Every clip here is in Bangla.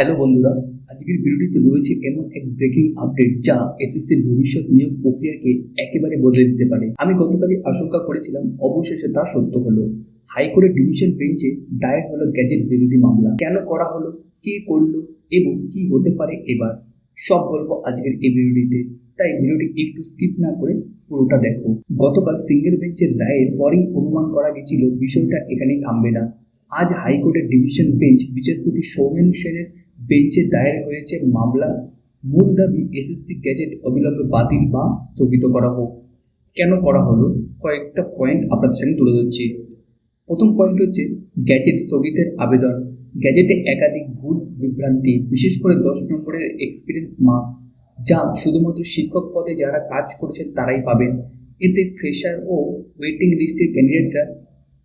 হ্যালো বন্ধুরা, আজকের ভিডিওটিতে রয়েছে এমন এক ব্রেকিং আপডেট যা এসএসসির ভবিষ্যৎ নিয়োগ প্রক্রিয়াকে একেবারে বদলে দিতে পারে। আমি গতকালই আশঙ্কা করেছিলাম, অবশেষে তা সত্য হলো। হাইকোর্টের ডিভিশন বেঞ্চে দায়ের হলো গ্যাজেট বিরোধী মামলা। কেন করা হলো, কে করল এবং কি হতে পারে এবার? সব বলব আজকের এই ভিডিওটিতে। তাই ভিডিওটি একটু স্কিপ না করে পুরোটা দেখো। গতকাল সিঙ্গেল বেঞ্চের রায়ের পরেই অনুমান করা গেছিল, বিষয়টা এখানেই থামবে না। আজ হাইকোর্টের ডিভিশন বেঞ্চ বিচারপতি সৌমেন সেনের বেঞ্চে দায়ের হয়েছে মামলা। মূল দাবি এসএসসি গ্যাজেট অবিলম্বে বাতিল বা স্থগিত করা হোক। কেন করা হলো? কয়েকটা পয়েন্ট আপনাদের সামনে তুলে ধরছি। প্রথম পয়েন্ট হচ্ছে গ্যাজেট স্থগিতের আবেদন। গ্যাজেটে একাধিক ভুল বিভ্রান্তি, বিশেষ করে দশ নম্বরের এক্সপিরিয়েন্স মার্কস যা শুধুমাত্র শিক্ষক পদে যারা কাজ করেছেন তারাই পাবেন। এতে ফ্রেশার ও ওয়েটিং লিস্টের ক্যান্ডিডেটরা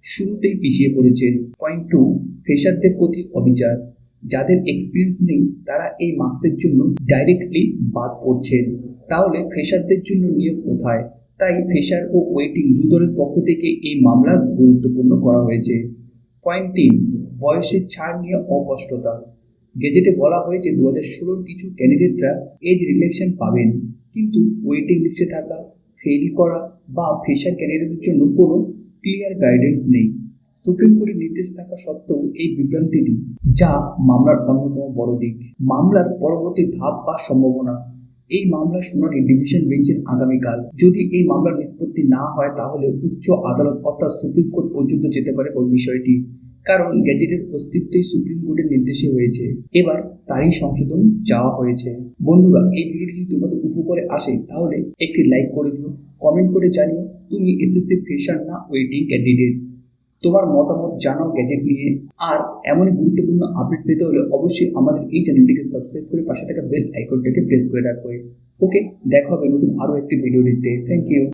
শুরুতেই পিছিয়ে পড়েছেন পয়েন্ট টু ফ্রেশারদের প্রতি অবিচার। যাদের এক্সপিরিয়েন্স নেই, তারা এই মার্কসের জন্য ডাইরেক্টলি বাদ পড়ছেন। তাহলে ফ্রেশারদের জন্য নিয়োগ কোথায়? তাই ফ্রেশার ও ওয়েটিং দু দলের পক্ষ থেকে এই মামলা গুরুত্বপূর্ণ করা হয়েছে। পয়েন্ট তিন, বয়সের ছাড় নিয়ে অস্পষ্টতা। গেজেটে বলা হয়েছে দু হাজার ষোলোর কিছু ক্যান্ডিডেটরা এজ রিলেকশন পাবেন। কিন্তু ওয়েটিং লিস্টে থাকা ফেল করা বা ফ্রেশার ক্যান্ডিডেটদের জন্য কোনো ক্লিয়ার গাইডেন্স নেই। সুপ্রিম কোর্টের নির্দেশ থাকা সত্ত্বেও এই বিভ্রান্তিটি, যা মামলার অন্যতম বড় দিক। মামলার পরবর্তী ধাপ বা সম্ভাবনা, এই মামলার শুনানি ডিভিশন বেঞ্চের আগামীকাল। যদি এই মামলার নিষ্পত্তি না হয়, তাহলে উচ্চ আদালত অর্থাৎ সুপ্রিম কোর্ট পর্যন্ত যেতে পারে ওই বিষয়টি। কারণ গ্যাজেটের অস্তিত্বই সুপ্রিম কোর্টের নির্দেশে হয়েছে। এবার তারই সংশোধন চাওয়া হয়েছে। বন্ধুরা, এই ভিডিওটি যদি তোমাদের উপকারে আসে, তাহলে একটি লাইক করে দিও কমেন্ট করে জানিও, তুমি এসএসসি ফ্রেশার না ওয়েটিং ক্যান্ডিডেট তোমার মতামত জানাও গ্যাজেট নিয়ে। আর এমনই গুরুত্বপূর্ণ আপডেট পেতে হলে অবশ্যই আমাদের এই চ্যানেলটিকে সাবস্ক্রাইব করে পাশে থাকা বেল আইকনটাকে প্রেস করে রাখবে। ওকে দেখা হবে নতুন আরও একটি ভিডিও দিতে থ্যাংক ইউ